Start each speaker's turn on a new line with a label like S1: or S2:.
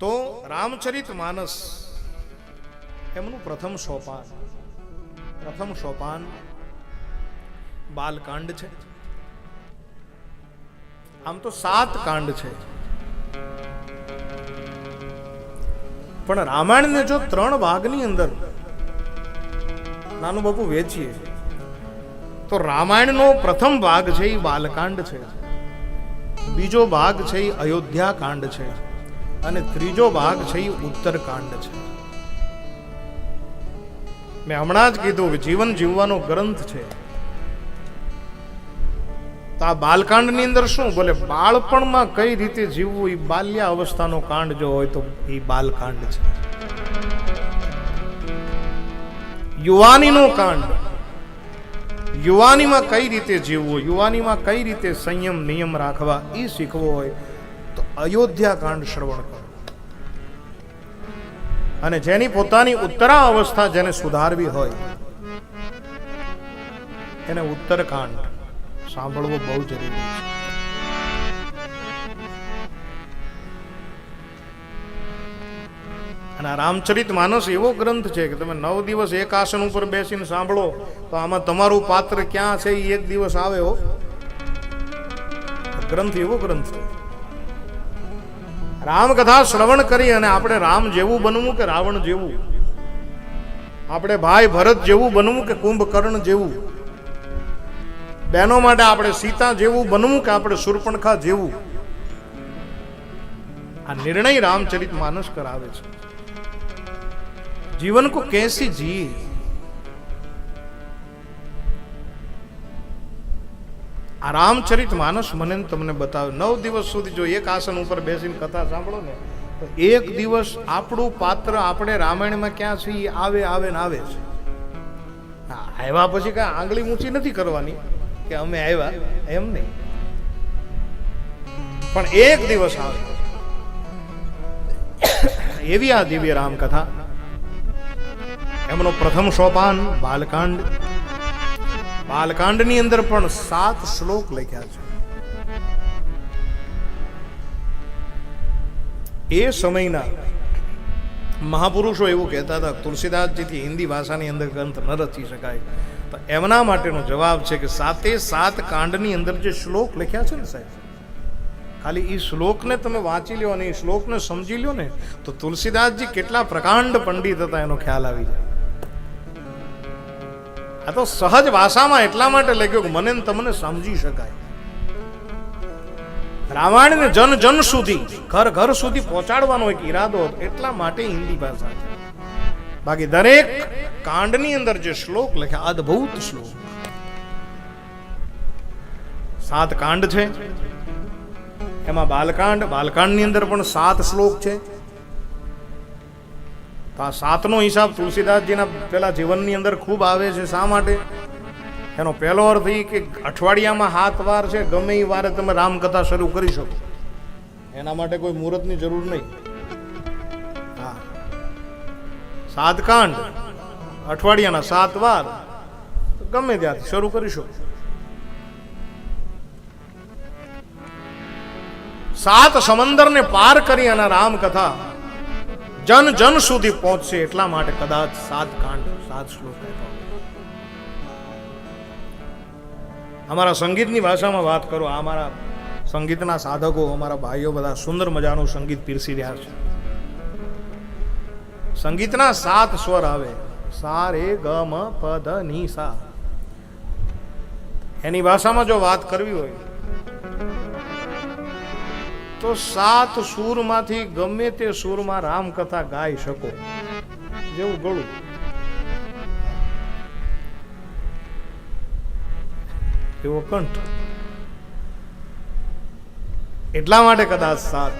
S1: તો રામચરિત માનસ એમનું પ્રથમ સોપાન. પ્રથમ સોપાન બાલકાંડ છે. આમ તો સાત કાંડ છે. પણ રામાયણને જો ત્રણ ભાગની અંદર નાનું બાપુ વેચીએ, તો રામાયણનો પ્રથમ ભાગ છે એ બાલકાંડ છે. બીજો ભાગ છે એ અયોધ્યા કાંડ છે. અને ત્રીજો ભાગ છે એ ઉત્તરકાંડ છે. મેં હમણાં જ કીધું કે જીવન જીવવાનો ગ્રંથ છે. તો આ બાલકાંડની અંદર શું? બોલે બાળપણમાં કઈ રીતે જીવવું? એ બાલ્યા અવસ્થાનો કાંડ જો હોય તો એ બાલકાંડ છે. યુવાનીનો કાંડ. યુવાનીમાં કઈ રીતે જીવવું? યુવાનીમાં કઈ રીતે સંયમ નિયમ રાખવા? એ શીખવો હોય. તો અયોધ્યા કાંડ શ્રવણ કરો. અને જેની પોતાની ઉત્તરા અવસ્થા જેને સુધારવી હોય, એને ઉત્તરકાંડ સાંભળવો બહુ જરૂરી છે. અને રામચરિત માનસ એવો ગ્રંથ છે કે તમે નવ દિવસ એક આસન ઉપર બેસીને સાંભળો, તો આમાં તમારું પાત્ર ક્યાં છે એ એક દિવસ આવે હો. ગ્રંથ એવો ગ્રંથ છે. રામકથા શ્રવણ કરી અને આપણે રામ જેવું બનવું કે રાવણ જેવું? આપણે ભાઈ ભરત જેવું બનવું કે કુંભકર્ણ જેવું? બહેનો માટે આપણે સીતા જેવું બનવું કે આપણે સુરપણખા જેવું? આ નિર્ણય રામચરિત માનસ કરાવે છે. જીવન કો કેસી જીએ? આ રામચરિત માનસ મને તમને બતાવે. નવ દિવસ સુધી જો એક આસન ઉપર બેસીને કથા સાંભળો ને, તો એક દિવસ આપણું પાત્ર આપણે રામાયણમાં ક્યાં છે આવે આવે ને આવે છે. આવ્યા પછી કાંઈ આંગળી ઊંચી નથી કરવાની કે અમે આવ્યા, એમ નહીં. પણ એક દિવસ આવે. એવી આ દિવ્ય રામકથા. એમનો પ્રથમ સોપાન, બાલકાંડ બાલકાંડની અંદર પણ સાત શ્લોક લખ્યા છે. એ સમયના મહાપુરુષો એવું કહેતા હતા, તુલસીદાસજીથી હિન્દી ભાષાની અંદર ગ્રંથ ન રચી શકાય. તો એમના માટેનો જવાબ છે કે સાતે સાત કાંડની અંદર જે શ્લોક લખ્યા છે ને સાહેબ, ખાલી એ શ્લોકને તમે વાંચી લ્યો અને એ શ્લોકને સમજી લ્યો ને, તો તુલસીદાસજી કેટલા પ્રકાંડ પંડિત હતા એનો ખ્યાલ આવી જાય. આ તો સહજ ભાષામાં એટલા માટે લખ્યો કે મને તમને સમજી શકાય. રામાયણને જન જન સુધી, ઘર ઘર સુધી પહોંચાડવાનો એક ઈરાદો હતો. એટલા માટે હિન્દી ભાષા છે. બાકી દરેક કાંડની અંદર જે શ્લોક લખ્યા અદ્ભુત શ્લોક. સાત કાંડ છે. એમાં બાલકાંડ, બાલકાંડની અંદર પણ સાત શ્લોક છે. તો આ સાતનો હિસાબ તુલસીદાસજીના પેલા જીવનની અંદર ખૂબ આવે છે. શા માટે? એનો પહેલો અર્થ એ કે અઠવાડિયામાં હાથ વાર છે, ગમે એ વારે તમે રામકથા શરૂ કરી શકો. એના માટે કોઈ મુહૂર્તની જરૂર નહીં. હા. સાત કાંડ અઠવાડિયાના સાત વાર ગમે ત્યાંથી શરૂ કરી શકો. સાત સમંદરને પાર કરી અને રામકથા જન જન સુધી પહોંચશે એટલા માટે કદાચ સાત કાંડ, સાત શ્લોક અમારા સંગીતની ભાષામાં વાત કરો અમારા સંગીતના સાધકો, અમારા ભાઈઓ બધા સુંદર મજાનું સંગીત પીરસી રહ્યા છે. સંગીતના સાત સ્વર આવે. સા રે ગ મ પ ધ ની સા. એની ભાષામાં જો વાત કરવી હોય તો સાત સૂરમાંથી ગમે તે સૂરમાં રામકથા ગાઈ શકો. જેવું ગળું. એવો કંઠ. એટલા માટે કદાચ સાત.